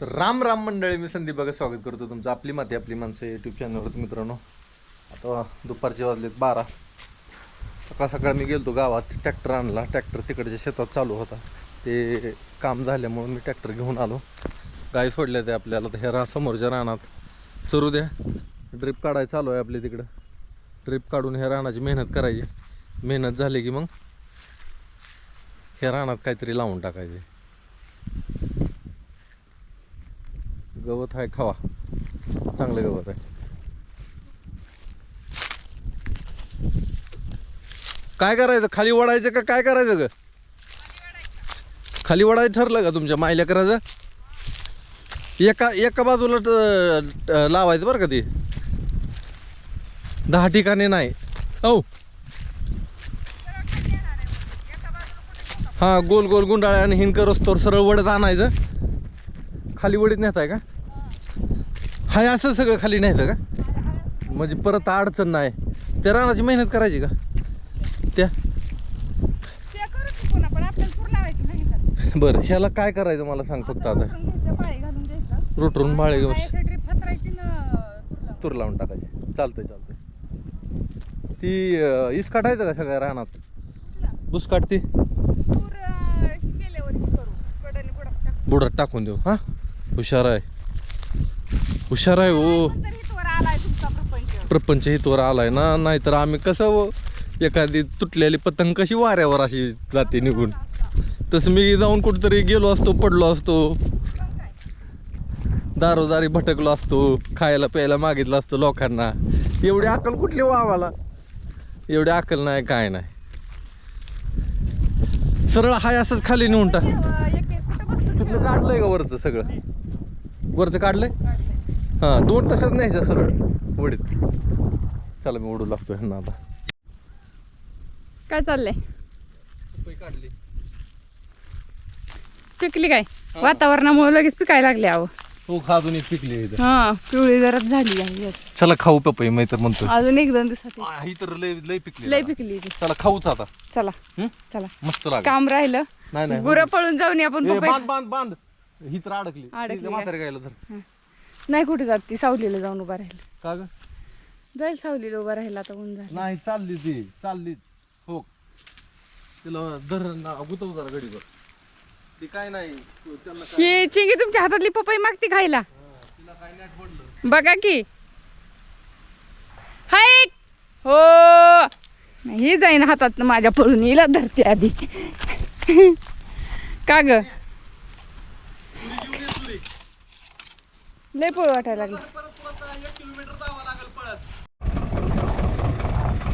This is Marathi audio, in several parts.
तर राम राम मंडळी मी संदीप बघा स्वागत करतो तुमचं आपली माती आपली माणसं यूट्यूब चॅनलवरती मित्रांनो. आता दुपारचे वाजलेत बारा. सकाळ सकाळ मी गेलतो गावात ट्रॅक्टर आणला. ट्रॅक्टर तिकडच्या शेतात चालू होता. ते काम झाल्यामुळं मी ट्रॅक्टर घेऊन आलो. गाई सोडल्या ते आपल्याला. तर हे रा समोरच्या रानात. चरू द्या. ड्रिप काढायला चालू आहे आपल्या तिकडं. ड्रिप काढून हे रानाची मेहनत करायची. मेहनत झाली की मग ह्या रानात काहीतरी लावून टाकायचे. गवत आहे खावा. चांगलं गवत आहे. काय करायचं? खाली वडायचं का काय करायचं ग? खाली वडायचं ठरलं का तुमच्या मायल्या करायचं? एका एका बाजूला लावायचं बरं का ते? दहा ठिकाणी नाही. औ. हा गोल गोल गुंडाळ्या आणि हिंकर रस्तोर सरळ वडत आणायचं. खाली वडीत नेताय का? हाय असं सगळं खाली न्यायचं का? म्हणजे परत अडचण नाही. त्या रानाची मेहनत करायची का? त्या? नाही. बरं ह्याला काय करायचं मला सांग फक्त आता. रोटरून माळे घेऊन तूर लावून. टाकायची. चालतंय चालतंय. ती इस काढायचं का सगळ्या रानात? बुस काढती. बुडात टाकून देऊ. हा? हुशार आहे. हुशार आहे हो. प्रपंच. हितवर आलाय ना नाहीतर आम्ही कसं हो, एखादी तुटलेली पतंग कशी वाऱ्यावर अशी जाते निघून. तसं मी जाऊन कुठेतरी गेलो असतो पडलो असतो. दारोदारी भटकलो असतो खायला प्यायला मागितलं असतं लोकांना. एवढी अक्कल कुठली वावाला एवढी अक्कल नाही काय नाही. सरळ हाय असंच खाली नेऊन टाक. एक एक कुठं बसतो? तिथलं काढलंय का वरचं सगळं? वरचं काढलंय? हां दोन तसंच न्यायचं सरळ. वडीत चला मी उडू लागतो ह्यांना आता. काय चाललंय? काढली. पिकली काय? वातावरणामुळे लगेच पिकायला लागले अहो हो अजून एक पिकली. हा पिवळी जरा झाली आहे चला खाऊ पपई मी तर म्हणतो अजून एक दोन दिवसात ही तर लय लय पिकली लय पिकली ती. चला खाऊच आता. चला हं? चला. मस्त लागेल. काम राहिलं. नाही नाही. गुरं पळून जाऊन आपण बांध बांध बांध. ही तर अडकली. अडकली म्हातारी गायला धर. नाही कुठे जात ती सावलीला जाऊन उभा राहील. का ग? जाईल सावलीला उभा राहिला आता ऊन झालं नाही चालली ती चाललीच हो. तिला धर गुतव जरा गडीवर ती काय नाही तू त्यांना काय ही चिंगी तुमच्या हातातली पपई मागती खायला. तिला काय नाही पडलं बघा की. हाय हो. ही जाईन हातात माझ्या पळून हिला धरते आधी. का ग? लय पळ वाटायला लागली.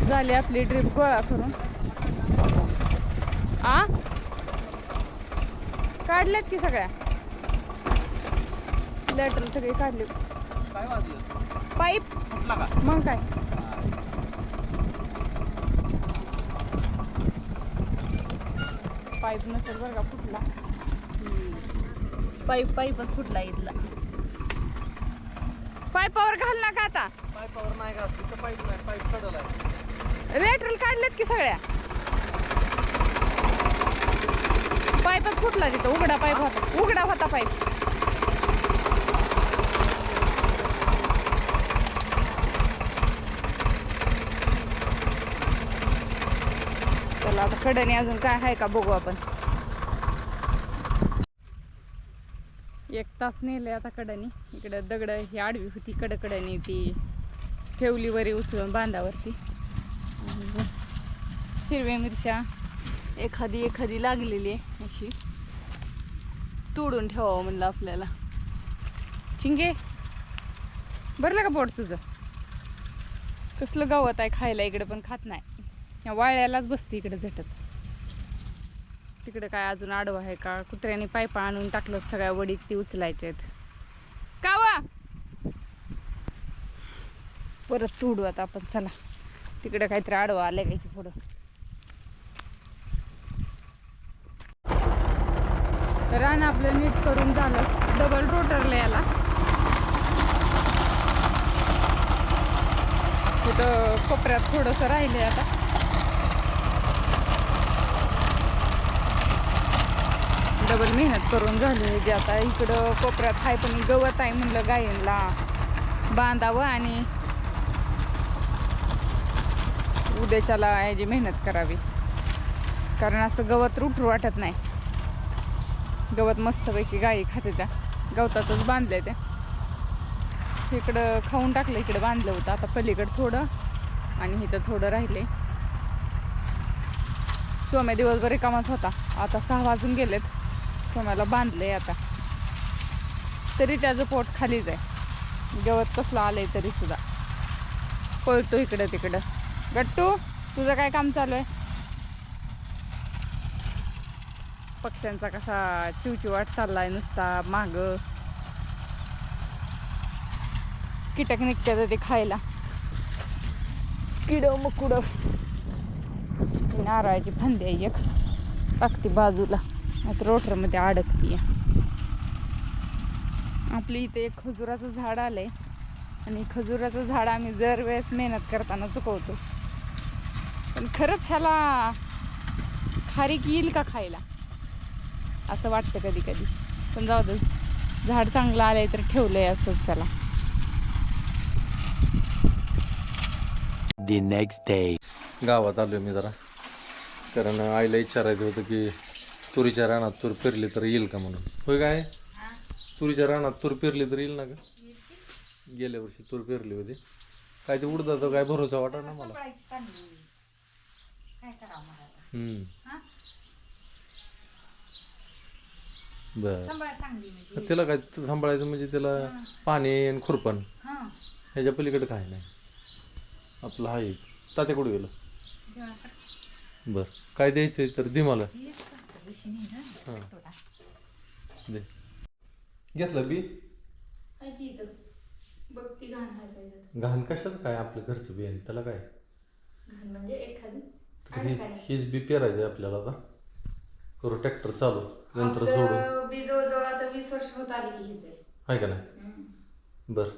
झाली आपली ड्रीप गोळा करून. आ? काढल्यात की सगळ्या? लॅटर सगळे काढले. पाईप? मग काय? पाईप नसेल बरं का फुटला. पाईप पाईपच फुटला इथला. पाईपावर घाल ना का आता? पाईपावर नाही का तिथं पाईप नाही पाईप कडल आहे. लेटरल काढलेत की सगळ्या? पाईपच फुटला तिथं उघडा पाईप होता उघडा होता पाईप. चला आता कडणी अजून काय आहे का बघू आपण एक तास नेले आता कडानी इकडं दगड ही आडवी होती कडकडणी ती ठेवली वरी उचलून बांधावरती. हिरव्या मिरच्या एखादी एखादी लागलेली आहे अशी. तोडून ठेवावं म्हणलं आपल्याला. चिंगे भरलं का बोट तुझं? कसलं गवत आहे खायला इकडं पण खात नाही. या वाळ्यालाच बसते इकडं झटत. तिकडे काय अजून आडवं आहे का? कुत्र्याने पायपा आणून टाकलं सगळ्या वडीत ती उचलायच्या आहेत का वा परत तोडू आता आपण चला. तिकडे काहीतरी आडवं आलंय काय की पुढं. रान आपलं नीट करून झालं. डबल रोटरला याला. तिथं कोपऱ्यात थोडंसं राहिले आता. डबल मेहनत करून झाली जे आता इकडं कोपऱ्यात आहे पण गवत आहे म्हणलं गायींला. बांधावं आणि उद्याच्याला याची मेहनत करावी. कारण असं गवत रुठरू वाटत नाही. गवत मस्तपैकी गायी खाते त्या. गवतातच बांधले त्या इकडं खाऊन टाकलं इकडं बांधलं होतं. आता पलीकडं थोडं आणि इथं थोडं राहिले. सोम्या दिवसभर कामात होता. आता सहा वाजून गेलेत. सोम्याला बांधलंय आता. तरी त्याचं पोट खालीच आहे. गवत कसलं आलंय तरी सुद्धा. पळतो इकडं तिकडं. गट्टू तुझं काय काम चालू आहे? पक्ष्यांचा कसा चिवचिवाट चाललाय नुसता माग? कीटक निघतात ते खायला. किड मकुड. नारळाची फांदी आहे एक. अगदी बाजूला. नाहीतर रोटरमध्ये अडकते आपली इथे एक खजुराचं झाड आलंय. आणि खजुराचं झाड आम्ही दर वेळेस मेहनत करताना चुकवतो. पण खरंच ह्याला खारीक येईल का खायला? असं वाटतं कधी कधी पण जाऊ दे. झाड चांगलं आलंय तर ठेवलंय असंच त्याला. The next day. गावात आलो मी जरा. कारण आईला विचारायचं होतं की तुरीच्या रानात तूर पेरली तर येईल का म्हणून? होय काय? तुरीच्या रानात तूर पेरली तर येईल ना का गेल्या वर्षी तूर पेरली होती. काय ते उडदाचा काय भरोसा वाटा ना मला? हम्म. बर. त्याला काय सांभाळायचं म्हणजे त्याला पाणी आणि खुरपण. ह्याच्या पलीकडे काय नाही. आपलं आहे तात्या कुठे गेलं? बर. काय द्यायचंय तर दे मला. दे. घेतलं बी? बघ ती घाण घाण कशाचं काय? आपलं घरचं बी आहे त्याला काय? घाण म्हणजे एखादी तर हे हीच बी पेरायचं आहे आपल्याला आता. करू ट्रॅक्टर चालू यंत्र जोडून. बी जवळजवळ आता वीस वर्ष होत आली की हिचे आहे. का नाही? बर.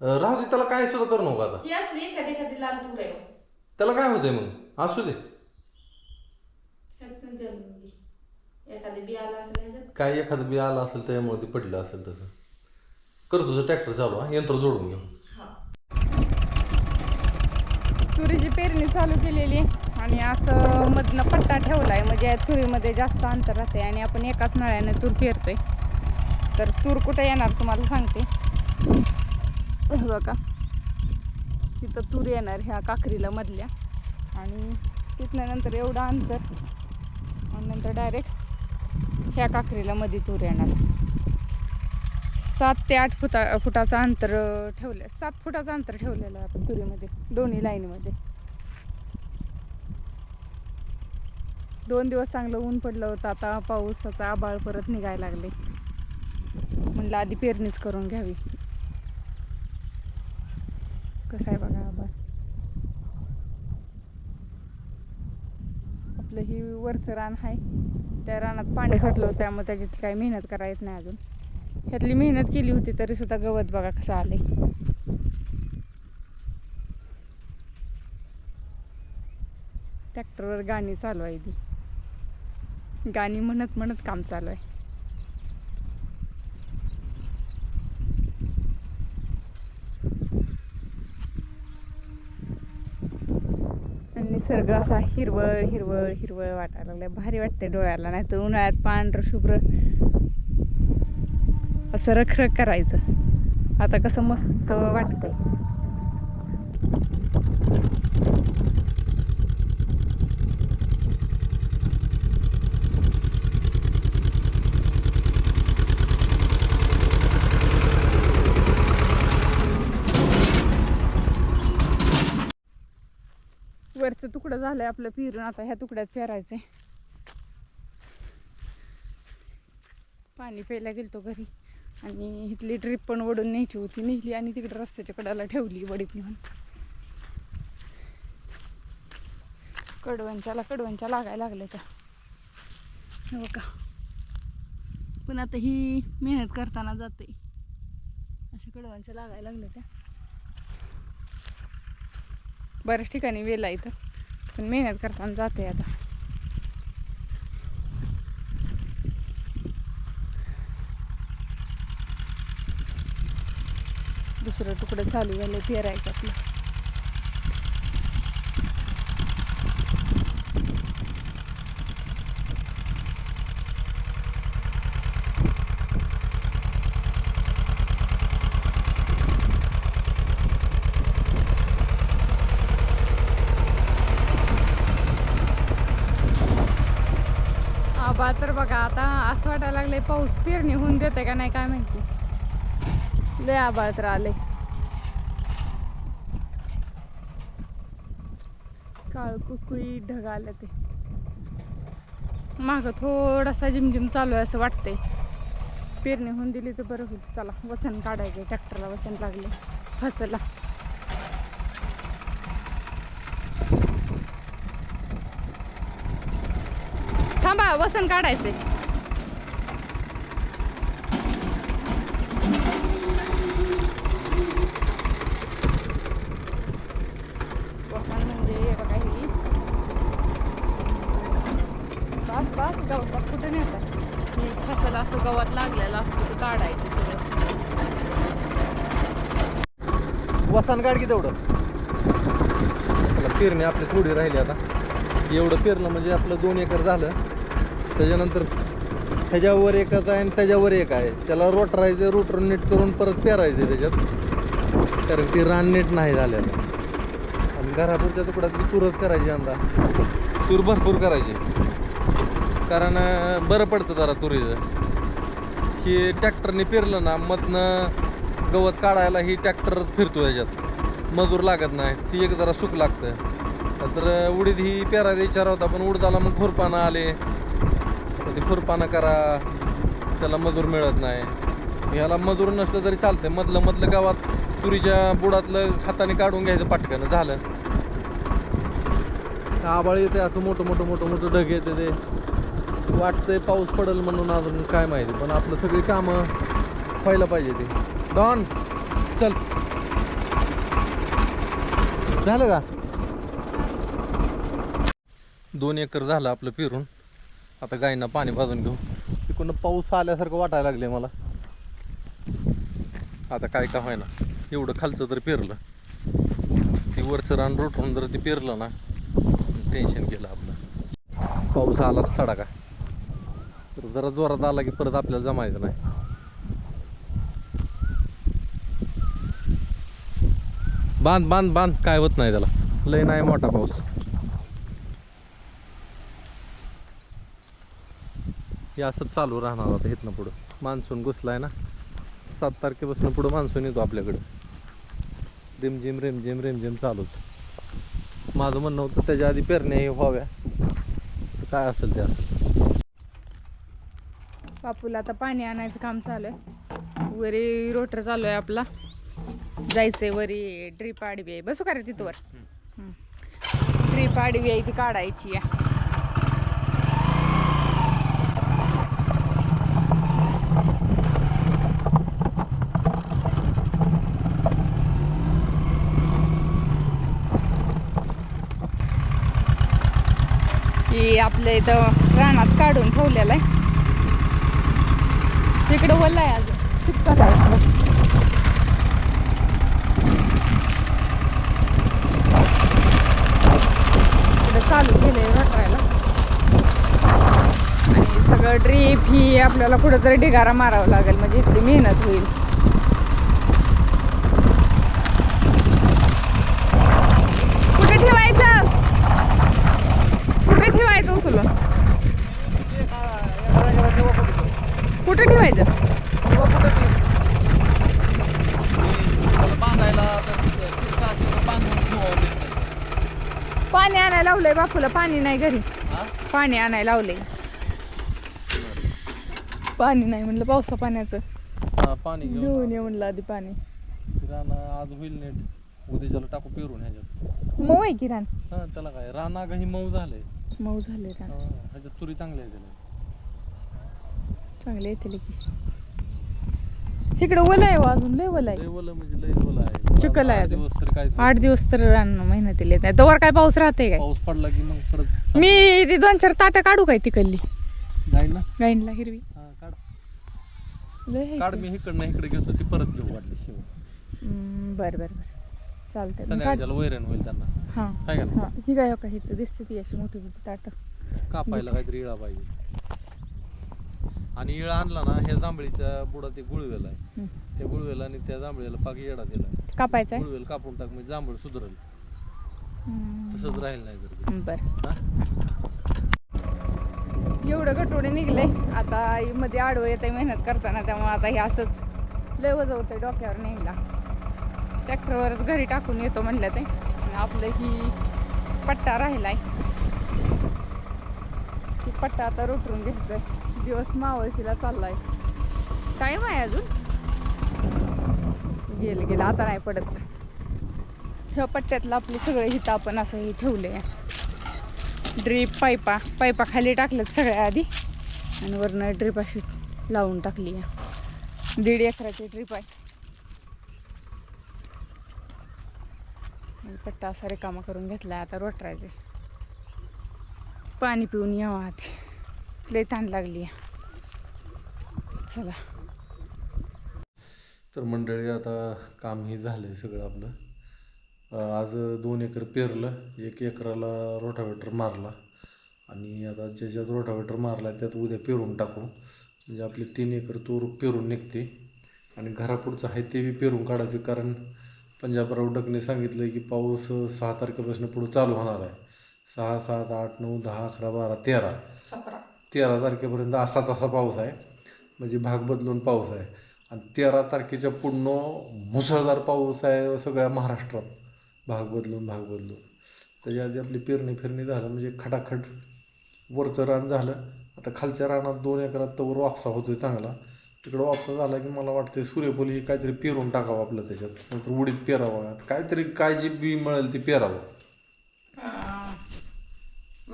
राहू दे त्याला काय सुद्धा करू नका आता. ही असली एखादी एखादी लाल तूर आहे त्याला काय होतंय मग? असू दे. एखादी बी आला असेल ह्याच्यात? काय एखादं बी आलं असेल त्यामुळे ते पडलं असेल तसं. कर तुझं ट्रॅक्टर चालू हा? यंत्र जोडून घेऊ. तुरीची पेरणी चालू केलेली आहे आणि असं मधनं पट्टा ठेवलाय म्हणजे या तुरीमध्ये जास्त अंतर राहते आणि आपण एकाच नळ्याने तूर पेरतोय. तर तूर कुठे येणार तुम्हाला सांगते. हे बघा. तिथं तूर येणार ह्या काकरीला मधल्या. आणि तिथनं नंतर एवढं अंतर. आणि नंतर डायरेक्ट ह्या काकरीला मध्ये तूर येणार. सात ते आठ फुटा फुटाचं अंतर ठेवलं सात फुटाचं अंतर ठेवलेलं आहे आपण तुरीमध्ये दोन्ही लाईनमध्ये. दोन दिवस चांगलं ऊन पडलं होतं आता पाऊसाचा आबाळ परत निघायला लागले म्हणलं आधी पेरणीच करून घ्यावी. कसं आहे बघा आबाळ? आपलं ही वरचं रान आहे त्या रानात पाणी साठलं होतं त्यामुळे त्याच्यात काही मेहनत करायच नाही अजून. ह्यातली मेहनत केली होती तरी सुद्धा गवत बघा कसं आले ट्रॅक्टरवर गाणी चालू आहे ती गाणी म्हणत म्हणत काम चालू आहे आणि निसर्ग असा हिरवळ हिरवळ हिरवळ वाटायला लागलाय. भारी वाटते डोळ्याला नाहीतर उन्हाळ्यात पांढरं शुभ्र असं रखरख करायचं. आता कसं मस्त वाटतंय वरचं तुकडं झालंय आपलं पिरून आता ह्या तुकड्यात फेरायचंय पाणी प्यायला गेलतो घरी. आणि इथली ट्रीप पण ओढून न्यायची होती. नेली आणि तिकडे रस्त्याच्या कडाला ठेवली वडीत नेऊन. कडवंच्याला कडवंच्या लागायला लागल्या त्या. हो का पण आता ही मेहनत करताना जाते अशा कडवांच्या लागायला लागल्या त्या. बऱ्याच ठिकाणी वेला इथं पण मेहनत करताना जाते आता. दुसरं तुकडं चालू झालं पेरायचं आपलं. आबा तर बघा आता असं वाटायला लागले पाऊस पेरणी होऊन देते का नाही काय माहिती. लय आबाळ तर आले काळ कुकुळी ढग आले ते. माग थोडासा झिमझिम चालू आहे असं वाटतंय. पेरणी होऊन दिली तर बरं होईल. चला वसन काढायचे ट्रॅक्टरला वसन लागले फसला. थांबा वसन काढायचे वसन म्हणजे हे बघा ही. बस बस गवतात कुठे नेतात? हे फसल असं गवत लागलेलं असतं ते काढायचं सगळं. वसन काढ की तेवढं. आपलं पेरणी आपली थोडी राहिली आता. एवढं पेरलं म्हणजे आपलं दोन एकर झालं. त्याच्यानंतर ह्याच्यावर एकच आहे आणि त्याच्यावर एक आहे. त्याला रोटरायचं रोटर नीट करून परत पेरायचं त्याच्यात. कारण ती रान नीट नाही झाल्यानं आणि घरापूरच्या तुकड्यात ती तूरच करायची यंदा. तूर भरपूर करायची. कारण बरं पडतं जरा तुरीचं. ही ट्रॅक्टरने पेरलं ना मधनं गवत काढायला ही ट्रॅक्टर फिरतो याच्यात मजूर लागत नाही. ती एक जरा सुख लागतं. तर उडीद ही पेरायचा विचार होता पण उडदाला मग खुरपानं आले. तर ते खुरपाना करा त्याला मजूर मिळत नाही. ह्याला मजूर नसलं तरी चालतंय. मधलं मधलं गावात तुरीच्या बुडातलं हाताने काढून घ्यायचं पटकन झालं. आबाळ येते असं मोठं मोठं मोठं मोठं ढग येते ते. वाटतंय पाऊस पडेल म्हणून अजून काय माहिती पण आपलं सगळी कामं व्हायला पाहिजे ते. डॉन चल. झालं का? दोन एकर झालं आपलं फिरून. आता गायींना पाणी भाजून घेऊ. तिकडून पाऊस आल्यासारखं वाटायला लागले मला. आता काय का व्हायना एवढं खालचं तर पेरलं ती वरचं रान रोटून जर ते पेरलं ना टेन्शन गेलं आपलं. पाऊस आला तर सडा का? तर जरा जोरात आला की परत आपल्याला जमायचं नाही. बांध बांध बांध. काय होत नाही त्याला. लय नाही मोठा पाऊस. हे असंच चालू राहणार आता इथनं पुढं. मान्सून घुसलाय ना. सात तारखेपासून पुढं मान्सून येतो आपल्याकडं. रिमझिम रिमझिम रिमझिम चालूच. माझं म्हणणं होतं त्याच्या आधी पेरण्या हे व्हाव्या. काय असेल ते असेल. बापूला आता पाणी आणायचं काम चालू आहे. वरी रोटर चालू आहे आपला. जायचंय वरी ड्रीप आडवी आहे. बसू का रे तिथवर? ड्रीप आडवी आहे ती काढायची आहे. ही आपल्या इथं रानात काढून ठेवलेलं आहे. तिकडं वल्ला आहे अजून. चिपकल आहे. चालू केलंय वाटरायला आणि सगळं ड्रीप ही आपल्याला कुठंतरी ढिगारा मारावा लागेल. म्हणजे इथली मेहनत होईल कुठे ठेवायचं कुठे ठेवायचं उचलून कुठे ठेवायचं पाणी आणायला लावलंय बापूला पाणी नाही घरी. पाणी आणायला लावलंय. पाणी नाही म्हणलं पावसा पाण्याचं. पाणी घेऊन ये म्हणलं आधी पाणी. रान आज होईल नीट. उद्याच्याला टाकू पेरून ह्याच्यात. मऊ आहे की रान? हा त्याला काय राना काही मऊ झालंय. मऊ झाले हा, ह्याच्यात तुरी चांगली आहे त्याला. चांगले येतील की. इकडं ओलं आहे हो अजून लय ओलं आहे. ओलं म्हणजे लय ओलं चिखल आहे आठ अजून. दिवस तरी काय आठ दिवस तर रान मेहनतीला येत नाही तोवर काय पाऊस राहते काय? पाऊस पडला की मग परत मी ती दोन चार ताटं काढू काय तिकडली? जाईल ना गाईनला हिरवी. हा काढ. लय आहे काढ की. मी इकडनं इकडे घेतो ती परत घेऊ वाटली हम्म, बरं बरं बरं. चालतंय. मग काढ. संध्याकाळच्याला वैरण होईल त्यांना. हां. काय हां ही काय हो का दिसते ती अशी मोठी मोठी ताटं. कापायला काहीतरी इळा पाहिजे. आणि इळा आणला ना हे जांभळीच्या बुडात एक गुळवेल आहे. त्या गुळवेला आणि त्या जांभळीला पाक येडा दिला. कापायचं आहे गुळवेल कापून टाक म्हणजे जांभळ सुधरल. तसंच राहील नाही तर. बरं? एवढं गटोडे निघले आता मध्ये आडवं येते मेहनत करताना त्यामुळे आता हे असंच लय वजवतंय डोक्यावर न्यायला. ट्रॅक्टरवरच घरी टाकून येतो म्हणलं ते. आणि आपलं ही पट्टा राहिलाय. पट्टा आता रोटरून दिवस मावळशीला चाललाय. टाईम आहे अजून? गेलं गेलं आता नाही पडत. ह्या पट्ट्यातलं आपलं सगळं हिथं आपण असं हे ठेवलंय. ड्रीप पायपा पायपा खाली टाकल्यात सगळ्या आधी. आणि वरनं ड्रीप अशी लावून टाकली आहे. दीड एकराची ड्रीप आहे. पट्टा असा रिकामा करून घेतला आता रोटरायचे पाणी पिऊन यावं आधी. लय ताण लागली चला. तर मंडळी आता काम हे झालंय सगळं आपलं. आज दोन एकर पेरलं एक एकराला रोटावेटर मारला आणि आता ज्याच्यात रोटावेटर मारला त्यात उद्या पेरून टाकू. म्हणजे आपले तीन एकर तूर पेरून निघते आणि घरापुढचं आहे ते बी पेरून काढायचं कारण पंजाबराव डकने सांगितलं की पाऊस सहा तारखेपासून पुढं चालू होणार आहे. सहा सात आठ नऊ दहा अकरा बारा तेरा. तेरा तारखेपर्यंत असा तसा पाऊस आहे. म्हणजे भाग बदलून पाऊस आहे. आणि तेरा तारखेच्या पूर्ण मुसळधार पाऊस आहे सगळ्या महाराष्ट्रात. भाग बदलून भाग बदलून. त्याच्या आधी आपली पेरणी फिरणी झालं म्हणजे खटाखट वरचं रान झालं. आता खालच्या रानात दोन एकरात तर वापसा होतोय चांगला. तिकडं वापसा झाला की मला वाटतं सूर्यफुल ही काहीतरी पेरून टाकावं आपलं त्याच्यात. नंतर उडीत पेरावं. काहीतरी काय जी बी मिळेल ते पेरावं.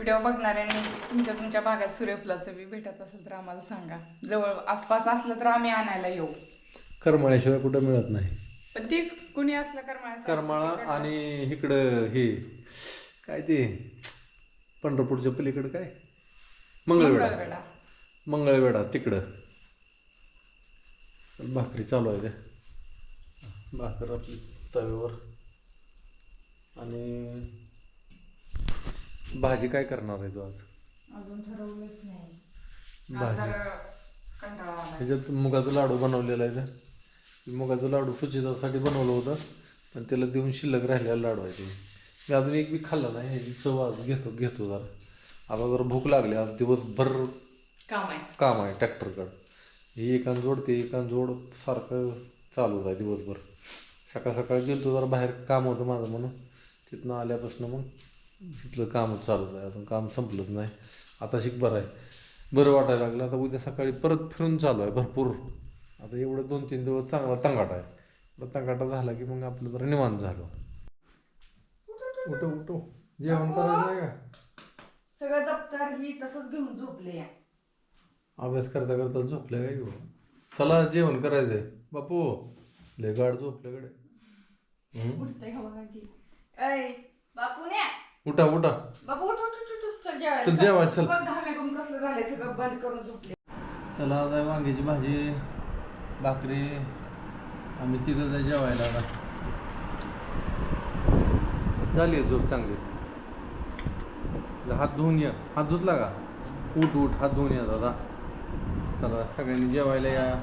व्हिडिओ बघणाऱ्यांनी तुमच्या तुमच्या भागात सूर्यफुलाचं बी भेटत असेल तर आम्हाला सांगा. जवळ आसपास असलं तर आम्ही आणायला येऊ. करमाळ्याशिवाय कुठं मिळत नाही. पण तीच कुणी असलं करमाळ्याचं करमाळा. आणि इकडं हे काय ते पंढरपूरच्या पलीकडं काय? मंगळवेढा. मंगळवेढा. मंगळवेढा तिकडं. भाकरी चालू आहे त्या. भाकर आपली तव्यावर. आणि भाजी काय करणार आहे तू आज? अजून ठरवलंच नाही. आज भाजी. जरा कंटाळा आलाय. ह्याच्यात मुगाचं लाडू बनवलेला आहे ते. मुगाचं लाडू सुचितासाठी बनवलं होतं पण त्याला देऊन शिल्लक राहिलेला लाडू आहे ते. मी अजून एक बी खाल्ला नाही ह्याची चव आज घेतो घेतो जरा. आता जरा भूक लागली आज दिवसभर काम आहे. काम आहे ट्रॅक्टरकडं. ही एकान जोड ते एकान जोड सारखं चालू आहे दिवसभर. सकाळ सकाळी गेलो जरा बाहेर काम होतं माझं म्हणून. तिथनं आल्यापासून मग तिथलं कामच चालूच आहे अजून काम संपलंच नाही. आता शिक बरं आहे. बरं वाटायला लागलं आता उद्या सकाळी परत फिरून चालू आहे भरपूर. आता एवढं दोन तीन दिवस चांगला तंगाटा आहे. तंगाटा झाला की मग आपलं जरा निवांत झालं. उठो उठो. जेवण करायचं नाही का? सगळं दप्तर ही तसंच घेऊन झोपले. या अभ्यास करता करता झोपल्या काय गो चला जेवण करायचंय बापू लय गाड झोपल्याकडे हम्म. उठतंय का बघा की? ऐ बापू ने उठा उठा. बापू उठ उठ उठ, उठ. चल जेवायला चल चल. बघ घामे करून कसलं झालंय सगळं बंद करून झोपले. चला आज आहे वांग्याची भाजी भाकरी आम्ही तिघं जाय जेवायला आता. झाली आहे झोप चांगली. हात धुवून या. हात धुतला का? उठ उठ हात धुवून या दादा चला सगळ्यांनी जेवायला या.